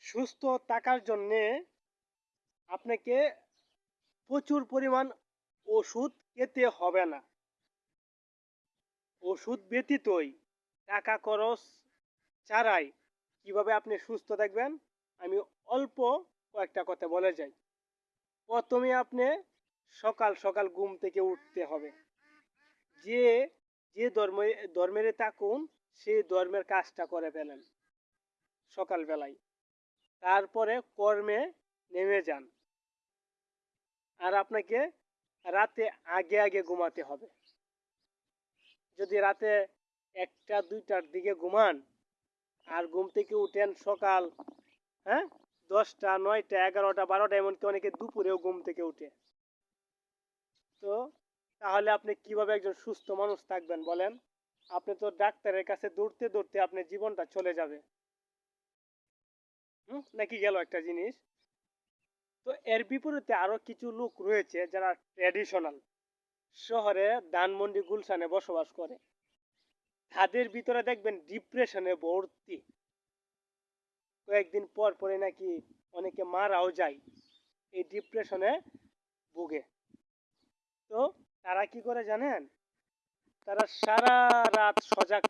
সুস্থ থাকার জন্যে আপনাকে প্রচুর পরিমাণ ওষুধ খেতে হবে না। ওষুধ ব্যতীতই টাকা খরচ ছাড়াই কীভাবে আপনি সুস্থ থাকবেন, আমি অল্প কয়েকটা কথা বলে যাই। প্রথমে আপনি সকাল সকাল ঘুম থেকে উঠতে হবে। যে যে ধর্মে ধর্মের থাকুন, সেই ধর্মের কাজটা করে ফেলেন সকালবেলায়। তারপরে কর্মে নেমে যান। আর আপনাকে রাতে আগে আগে ঘুমাতে হবে। যদি রাতে একটা, দুইটার দিকে ঘুমান আর ঘুম থেকে উঠেন সকাল হ্যাঁ? দশটা, নয়টা, এগারোটা, বারোটা, এমনকি অনেকে দুপুরেও ঘুম থেকে উঠে। তো তাহলে আপনি কীভাবে একজন সুস্থ মানুষ থাকবেন বলেন? আপনি তো ডাক্তারের কাছে দৌড়তে দৌড়তে আপনার জীবনটা চলে যাবে। নাকি গেল একটা জিনিস? তো এর বিপরীতে আরও কিছু লোক রয়েছে যারা ট্র্যাডিশনাল শহরে ধানমন্ডি গুলশানে বসবাস করে। তাদের ভিতরে দেখবেন ডিপ্রেশনে ভর্তি। কয়েকদিন পর পরে নাকি অনেকে মারাও যায় এই ডিপ্রেশনে ভুগে। তো তারা কি করে জানেন? তারা সারা রাত সজাগ